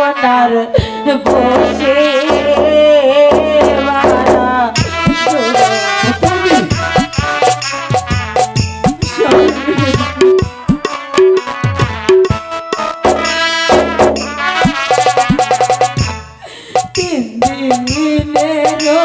আপনার বসে তিন দিনেরও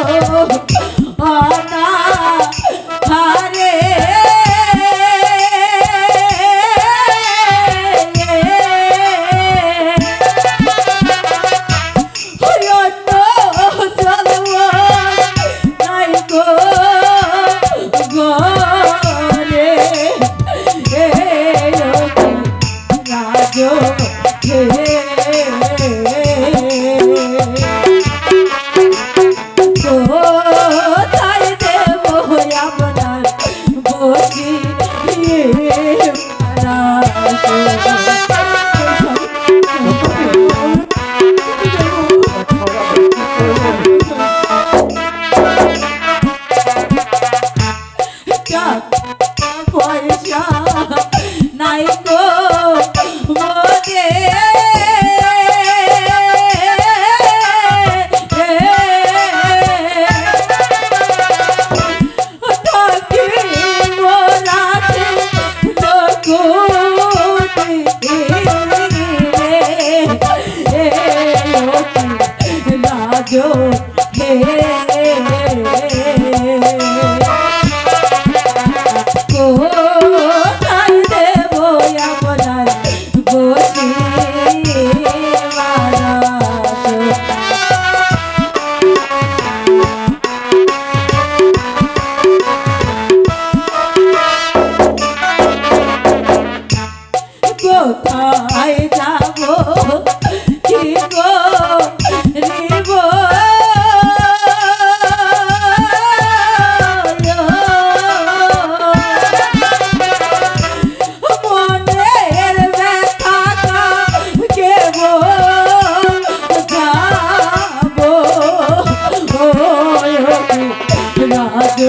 রাজ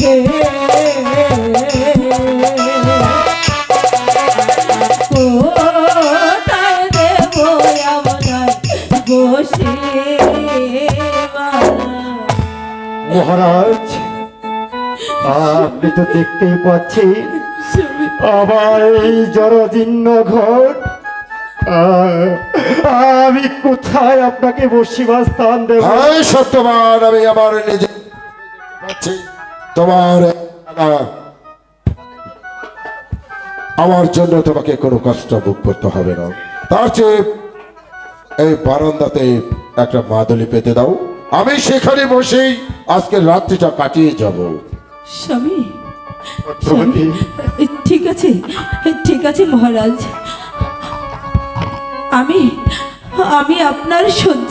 হে কোথায় দেব মহারাজ আপনি তো দেখতেই পাচ্ছেন আমার এই জরাজীর্ণ ঘর। আমি কোথায় আপনাকে বসিবার স্থান দেব? সত্যবান, আমি আমার নিজে পাচ্ছি। তোমার আমার জন্য তোমাকে কোনো কষ্ট ভোগ করতে হবে না। তার চেয়ে এই বারান্দাতে একটা মাদলি পেতে দাও। আমি সেখানে বসেই আজকের রাত্রিটা কাটিয়ে যাব। স্বামী ঠিক আছে ঠিক আছে মহারাজ। আমি আমি আপনার সহ্য